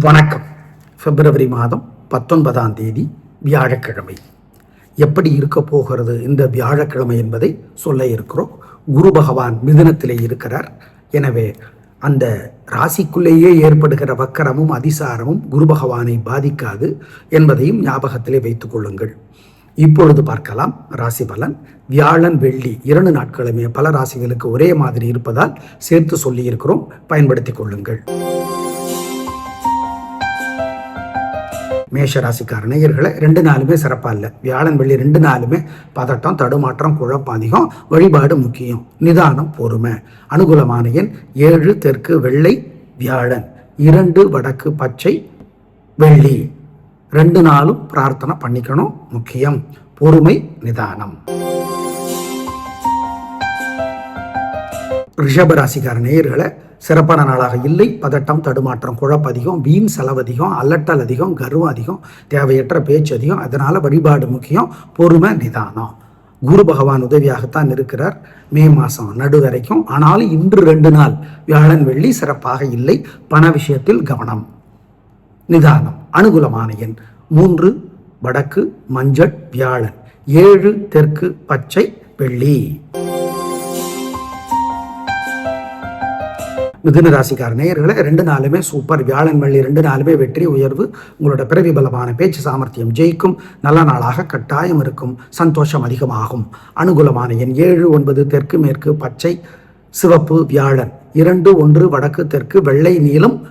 வணக்கம். பிப்ரவரி மாதம் பத்தொன்பதாம் தேதி வியாழக்கிழமை. எப்படி இருக்க போகிறது இந்த வியாழக்கிழமை என்பதை சொல்ல இருக்கிறோம். குரு பகவான் மிதுனத்திலே இருக்கிறார். எனவே அந்த ராசிக்குள்ளேயே ஏற்படுகிற வக்கரமும் அதிசாரமும் குரு பகவானை பாதிக்காது என்பதையும் ஞாபகத்திலே வைத்துக் கொள்ளுங்கள். இப்பொழுது பார்க்கலாம் ராசி பலன். வியாழன் வெள்ளி இரண்டு நாட்களுமே பல ராசிகளுக்கு ஒரே மாதிரி இருப்பதால் சேர்த்து சொல்லியிருக்கிறோம். பயன்படுத்திக் கொள்ளுங்கள். மேஷ ராசிக்கார நேயர்களை ரெண்டு நாளுமே சிறப்பாக இல்லை. வியாழன் வெள்ளி ரெண்டு நாளுமே பதட்டம் தடுமாற்றம் குழப்பம் அதிகம். வழிபாடு முக்கியம். நிதானம் பொறுமை. அனுகூலமான எண் ஏழு தெற்கு வெள்ளை வியாழன். இரண்டு வடக்கு பச்சை வெள்ளி. ரெண்டு நாளும் பிரார்த்தனை பண்ணிக்கணும். முக்கியம். பொறுமை நிதானம். ரிஷபராசிக்கார நேயர்களை சிறப்பான நாளாக இல்லை. பதட்டம் தடுமாற்றம் குழப்பம் அதிகம் வீண் செலவு அதிகம் அல்லட்டல் அதிகம் கர்வம் அதிகம் தேவையற்ற பேச்சு அதிகம். அதனால் வழிபாடு முக்கியம். பொறுமை நிதானம். குரு பகவான் உதவியாகத்தான் இருக்கிறார். மே மாதம் நடு வரைக்கும். ஆனாலும் இன்று ரெண்டு நாள் வியாழன் வெள்ளி சிறப்பாக இல்லை. பண விஷயத்தில் கவனம். நிதானம். அனுகூலமான எண். மூன்று வடக்கு மஞ்சள் வியாழன். ஏழு தெற்கு பச்சை வெள்ளி. மிதுன ராசிக்கார நேயர்களே ரெண்டு நாளுமே சூப்பர் வியாழன் வெள்ளி ரெண்டு நாளுமே வெற்றி உயர்வு. உங்களோட பிறவி பலமான பேச்சு சாமர்த்தியம் ஜெயிக்கும். நல்ல நாளாக கட்டாயம் இருக்கும். சந்தோஷம் அதிகமாகும். அனுகூலமான எண் ஏழு ஒன்பது தெற்கு மேற்கு பச்சை சிவப்பு வியாழன். இரண்டு ஒன்று வடக்கு தெற்கு வெள்ளை நீளம்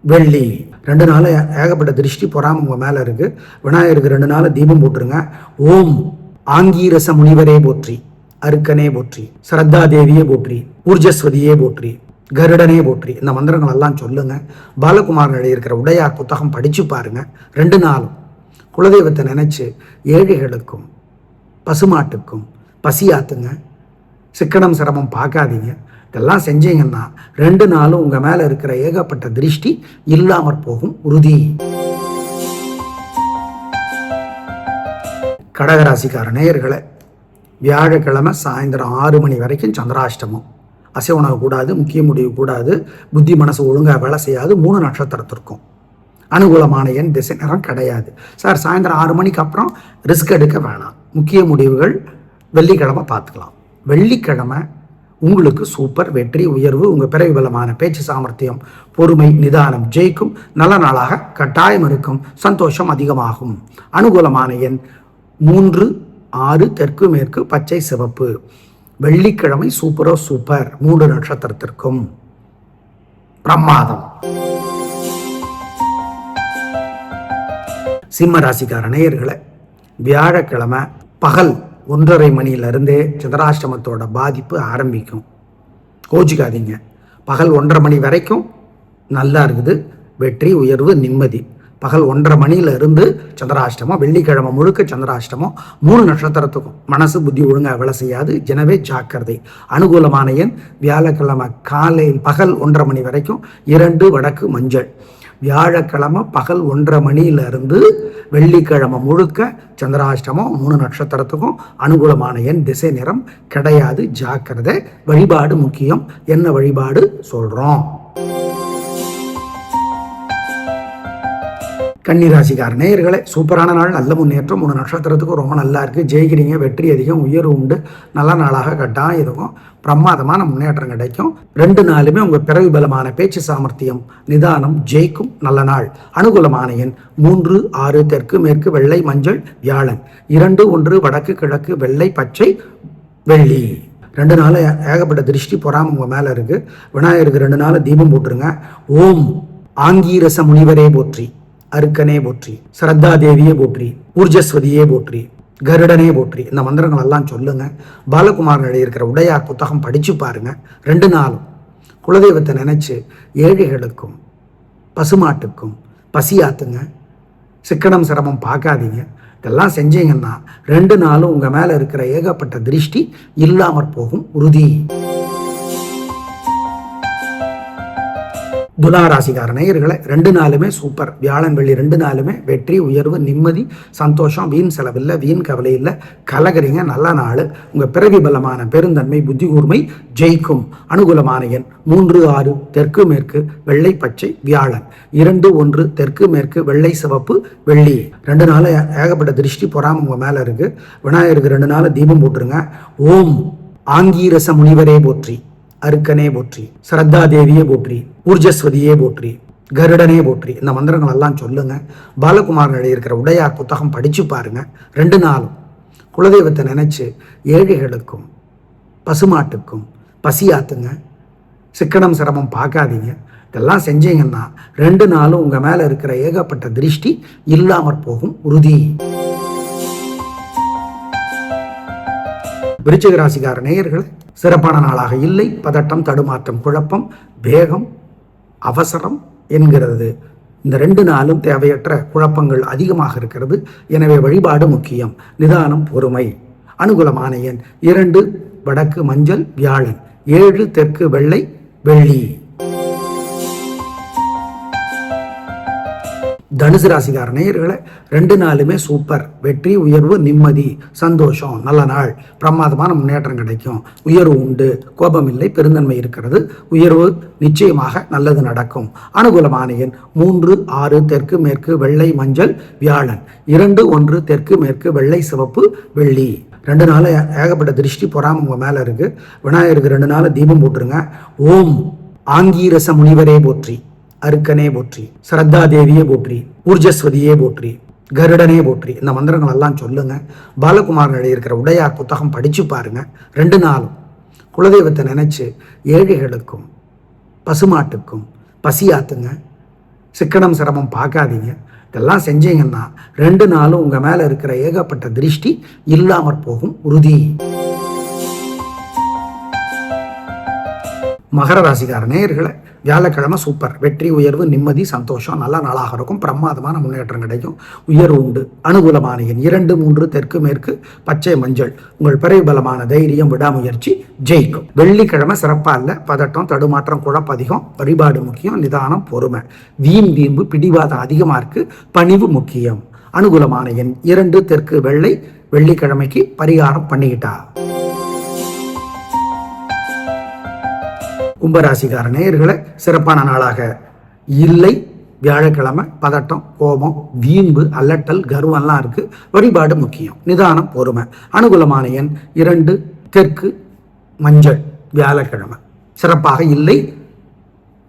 வெள்ளி. ரெண்டு நாள் ஏகப்பட்ட திருஷ்டி பொறாம உங்க மேல இருக்கு. விநாயகருக்கு ரெண்டு நாள் தீபம் போட்டுருங்க. ஓம். ஆங்கீரச முனிவரே போற்றி. அருக்கனே போற்றி. சரத்தா தேவியே போற்றி. ஊர்ஜஸ்வதியே போற்றி. கருடனே போற்றி. இந்த மந்திரங்கள் எல்லாம் சொல்லுங்க. பாலகுமாரன் எழுதியிருக்கிற உடையார் புத்தகம் படிச்சு பாருங்க. ரெண்டு நாளும். குலதெய்வத்தை நினைச்சு ஏழைகளுக்கும் பசுமாட்டுக்கும் பசியாத்துங்க. சிக்கனம் சிரமம் பார்க்காதீங்க. இதெல்லாம் செஞ்சீங்கன்னா ரெண்டு நாளும் உங்கள் மேலே இருக்கிற ஏகப்பட்ட திருஷ்டி இல்லாமற் போகும். உறுதி. கடகராசிக்கார நேயர்களை வியாழக்கிழமை சாயந்தரம் ஆறு மணி வரைக்கும் சந்திராஷ்டமம். அசை உணவு கூடாது முக்கிய முடிவு கூடாது புத்தி மனசு ஒழுங்காக வேலை செய்யாது மூணு நட்சத்திரத்திற்கும். அனுகூலமான எண் திசை நேரம் கிடையாது. சார் சாயந்தரம் ஆறு மணிக்கு அப்புறம் ரிஸ்க் எடுக்க வேணாம். முக்கிய முடிவுகள் வெள்ளிக்கிழமை பார்த்துக்கலாம். வெள்ளிக்கிழமை உங்களுக்கு சூப்பர் வெற்றி உயர்வு உங்கள் பிறகு பலமான பேச்சு சாமர்த்தியம் பொறுமை நிதானம் ஜெயிக்கும் நல்ல நாளாக கட்டாயம் இருக்கும் சந்தோஷம் அதிகமாகும். அனுகூலமான எண் மூன்று ஆறு தெற்கு மேற்கு பச்சை சிவப்பு. வெள்ளிக்கிழமை சூப்பரோ சூப்பர். மூன்று நட்சத்திரத்திற்கும் பிரமாதம். சிம்ம ராசிக்கார நேயர்களை வியாழக்கிழமை பகல் ஒன்றரை மணியிலிருந்தே சந்திராஷ்டமத்தோட பாதிப்பு ஆரம்பிக்கும். கோச்சிக்காதீங்க. பகல் ஒன்றரை மணி வரைக்கும் நல்லா இருக்குது. வெற்றி உயர்வு நிம்மதி. பகல் ஒன்றரை மணியில இருந்து சந்திராஷ்டமம் வெள்ளிக்கிழமை முழுக்க சந்திராஷ்டமம். மூணு நட்சத்திரத்துக்கும் மனசு புத்தி ஒழுங்காக வேலை செய்யாது. எனவே ஜாக்கிரதை. அனுகூலமான எண் வியாழக்கிழமை காலை பகல் ஒன்றரை மணி வரைக்கும் இரண்டு வடக்கு மஞ்சள். வியாழக்கிழமை பகல் ஒன்றரை மணியில இருந்து வெள்ளிக்கிழமை முழுக்க சந்திராஷ்டமம். மூணு நட்சத்திரத்துக்கும் அனுகூலமான எண் திசை நிறம் கிடையாது. ஜாக்கிரதை. வழிபாடு முக்கியம். என்ன வழிபாடு? சொல்கிறோம் கன்னிராசிக்கார் நேயர்களே சூப்பரான நாள் நல்ல முன்னேற்றம். மூணு நட்சத்திரத்துக்கும் ரொம்ப நல்லா இருக்குது ஜெயிக்கிறீங்க வெற்றி அதிகம் உயர்வு உண்டு. நல்ல நாளாக கட்டாக இருக்கும். பிரமாதமான முன்னேற்றம் கிடைக்கும். ரெண்டு நாளுமே உங்கள் பிறவி பலமான பேச்சு சாமர்த்தியம் நிதானம் ஜெயிக்கும் நல்ல நாள். அனுகூலமான எண் மூன்று ஆறு தெற்கு மேற்கு வெள்ளை மஞ்சள் வியாழன். இரண்டு ஒன்று வடக்கு கிழக்கு வெள்ளை பச்சை வெள்ளி. ரெண்டு நாள் ஏகப்பட்ட திருஷ்டி பொறாமல் உங்கள் மேலே இருக்குது விநாயகருக்கு ரெண்டு நாள் தீபம் போட்டுருங்க. ஓம் ஆங்கீரச முனிவரே போற்றி. அருக்கனே போற்றி சரத்தா தேவியே போற்றி ஊர்ஜஸ்வதியே போற்றி கருடனே போற்றி. இந்த மந்திரங்கள் எல்லாம் சொல்லுங்க. பாலகுமாரன் எழுதியிருக்கிற உடையார் புத்தகம் படிச்சு பாருங்க. ரெண்டு நாளும். குலதெய்வத்தை நினைச்சு ஏழைகளுக்கும் பசுமாட்டுக்கும் பசியாத்துங்க. சிக்கனம் சிரமம் பார்க்காதீங்க. இதெல்லாம் செஞ்சீங்கன்னா ரெண்டு நாளும் உங்கள் மேலே இருக்கிற ஏகப்பட்ட திருஷ்டி இல்லாமற் போகும் உறுதி. துலாராசிக்கார நேயர்களை ரெண்டு நாளுமே சூப்பர் வியாழன் வெள்ளி ரெண்டு நாளுமே வெற்றி உயர்வு நிம்மதி சந்தோஷம் வீண் செலவில்லை வீண் கவலை இல்லை. கலகரிங்க நல்ல நாள். உங்கள் பிறவி பலமான பெருந்தன்மை புத்தி கூர்மை ஜெயிக்கும். அனுகூலமான எண் மூன்று ஆறு தெற்கு மேற்கு வெள்ளை பச்சை வியாழன். இரண்டு ஒன்று தெற்கு மேற்கு வெள்ளை சிவப்பு வெள்ளி. ரெண்டு நாள் ஏகப்பட்ட திருஷ்டி பொறாமல் உங்கள் மேலே இருக்குது விநாயகருக்கு ரெண்டு நாள் தீபம் போட்டுருங்க. ஓம் ஆங்கீரச முனிவரே போற்றி. அருக்கனே போற்றி சரத்தா தேவியே போற்றி ஊர்ஜஸ்வதியே போற்றி கருடனே போற்றி. இந்த மந்திரங்கள் எல்லாம் சொல்லுங்க. பாலகுமாரன் எழுதியிருக்கிற உடையார் புத்தகம் படிச்சு பாருங்க. ரெண்டு நாளும். குலதெய்வத்தை நினைச்சு ஏழைகளுக்கும் பசுமாட்டுக்கும் பசியாத்துங்க சிக்கனம் சிரமம் பார்க்காதீங்க. இதெல்லாம் செஞ்சீங்கன்னா ரெண்டு நாளும் உங்கள் மேலே இருக்கிற ஏகப்பட்ட திருஷ்டி இல்லாமற் போகும் உறுதி. விருச்சிக ராசிக்கார நேயர்கள் சிறப்பான நாளாக இல்லை. பதட்டம் தடுமாற்றம் குழப்பம் வேகம் அவசரம் என்கிறது. இந்த ரெண்டு நாளும் தேவையற்ற குழப்பங்கள் அதிகமாக இருக்கிறது. எனவே வழிபாடு முக்கியம். நிதானம் பொறுமை. அனுகூலமான எண் இரண்டு வடக்கு மஞ்சள் வியாழன். ஏழு தெற்கு வெள்ளை வெள்ளி. தனுசு ராசிக்கார நேயர்களை ரெண்டு நாளுமே சூப்பர். வெற்றி உயர்வு நிம்மதி சந்தோஷம். நல்ல நாள். பிரமாதமான முன்னேற்றம் கிடைக்கும். உயர்வு உண்டு. கோபம் இல்லை. பெருந்தன்மை இருக்கிறது. உயர்வு நிச்சயமாக நல்லது நடக்கும். அனுகூலமான எண் மூன்று ஆறு தெற்கு மேற்கு வெள்ளை மஞ்சள் வியாழன். இரண்டு ஒன்று தெற்கு மேற்கு வெள்ளை சிவப்பு வெள்ளி. ரெண்டு நாள் ஏகப்பட்ட திருஷ்டி பொறாம உங்கள் மேலே இருக்குது விநாயகருக்கு ரெண்டு நாள் தீபம் போட்டுருங்க. ஓம் ஆங்கீரச முனிவரே போற்றி. அருக்கனே போற்றி சரத்தா தேவியே போற்றி ஊர்ஜஸ்வதியே போற்றி கருடனே போற்றி. இந்த மந்திரங்கள் எல்லாம் சொல்லுங்க. பாலகுமாரன் எழுதியிருக்கிற உடையார் புத்தகம் படிச்சு பாருங்க. ரெண்டு நாளும். குலதெய்வத்தை நினைச்சு ஏழைகளுக்கும் பசுமாட்டுக்கும் பசியாத்துங்க சிக்கனம் சிரமம் பார்க்காதீங்க. இதெல்லாம் செஞ்சீங்கன்னா ரெண்டு நாளும் உங்கள் மேலே இருக்கிற ஏகப்பட்ட திருஷ்டி இல்லாமற் போகும் உறுதி. மகர ராசிக்கார நேயர்களை வியாழக்கிழமை சூப்பர். வெற்றி உயர்வு நிம்மதி சந்தோஷம். நல்ல நாளாக இருக்கும். பிரமாதமான முன்னேற்றம் கிடைக்கும். உயர்வு உண்டு. அனுகூலமான எண் இரண்டு மூன்று தெற்கு மேற்கு பச்சை மஞ்சள். உங்கள் பிறகு பலமான தைரியம் விடாமுயற்சி ஜெயிக்கும். வெள்ளிக்கிழமை சிறப்பாக இல்லை. பதட்டம் தடுமாற்றம் குழப்பம் அதிகம் வழிபாடு முக்கியம். நிதானம் பொறுமை. வீண் வீம்பு பிடிவாதம் அதிகமாக இருக்கு. பணிவு முக்கியம். அனுகூலமான எண் இரண்டு தெற்கு வெள்ளை. வெள்ளிக்கிழமைக்கு பரிகாரம் பண்ணிக்கிட்டா. கும்பராசிக்கார நேயர்களை சிறப்பான நாளாக. இல்லை வியாழக்கிழமை பதட்டம் கோபம் வீம்பு அல்லட்டல் கர்வம்லாம் இருக்கு. வழிபாடு முக்கியம். நிதானம் பொறுமை. அனுகூலமான எண் இரண்டு தெற்கு மஞ்சள் வியாழக்கிழமை. சிறப்பாக இல்லை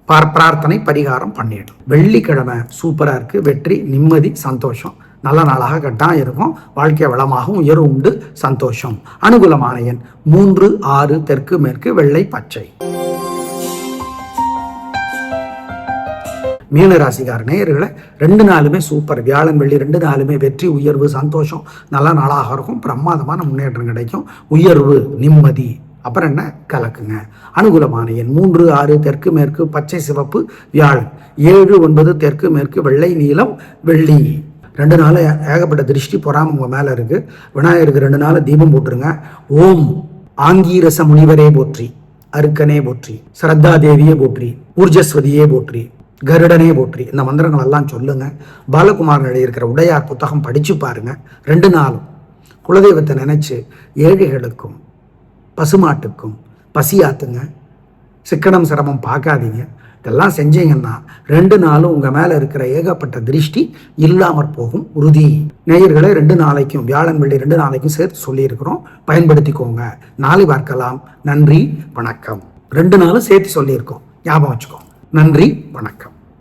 பார் பிரார்த்தனை பரிகாரம் பண்ணிடும் வெள்ளிக்கிழமை சூப்பராக இருக்குது வெற்றி நிம்மதி சந்தோஷம். நல்ல நாளாக கட்டாயம் இருக்கும். வாழ்க்கை வளமாகவும் உயர்வு உண்டு. சந்தோஷம். அனுகூலமான எண் மூன்று ஆறு தெற்கு மேற்கு வெள்ளை பச்சை. மீன ராசிக்கார நேயர்களை ரெண்டு நாளுமே சூப்பர் வியாழன் வெள்ளி ரெண்டு நாளுமே வெற்றி உயர்வு சந்தோஷம். நல்ல நாளாக இருக்கும். பிரமாதமான முன்னேற்றம் கிடைக்கும். உயர்வு நிம்மதி. அப்புறம் என்ன? கலக்குங்க. அனுகூலமான எண் மூன்று ஆறு தெற்கு மேற்கு பச்சை சிவப்பு வியாழன். ஏழு ஒன்பது தெற்கு மேற்கு வெள்ளை நீளம் வெள்ளி. ரெண்டு நாள் ஏகப்பட்ட திருஷ்டி பொறாம உங்கள் மேலே இருக்குது விநாயகருக்கு ரெண்டு நாள் தீபம் போட்டுருங்க. ஓம். ஆங்கீரச முனிவரே போற்றி. அருக்கனே போற்றி. சரத்தா தேவியே போற்றி. ஊர்ஜஸ்வதியே போற்றி. கருடனே போற்றி. இந்த மந்திரங்கள் எல்லாம் சொல்லுங்க. பாலகுமாரன் எழுதியிருக்கிற உடையார் புத்தகம் படிச்சு பாருங்க. ரெண்டு நாளும். குலதெய்வத்தை நினைச்சு ஏழைகளுக்கும் பசுமாட்டுக்கும் பசியாத்துங்க. சிக்கனம் சிரமம் பார்க்காதீங்க. இதெல்லாம் செஞ்சீங்கன்னா ரெண்டு நாளும் உங்கள் மேலே இருக்கிற ஏகப்பட்ட திருஷ்டி இல்லாமற் போகும். உறுதி. நேயர்களை ரெண்டு நாளைக்கும் வியாழன் வெள்ளி ரெண்டு நாளைக்கும் சேர்த்து சொல்லியிருக்கிறோம். பயன்படுத்திக்கோங்க. நாளை பார்க்கலாம். நன்றி வணக்கம். ரெண்டு நாளும் சேர்த்து சொல்லியிருக்கோம். ஞாபகம் வச்சுக்கோங்க. நன்றி வணக்கம்.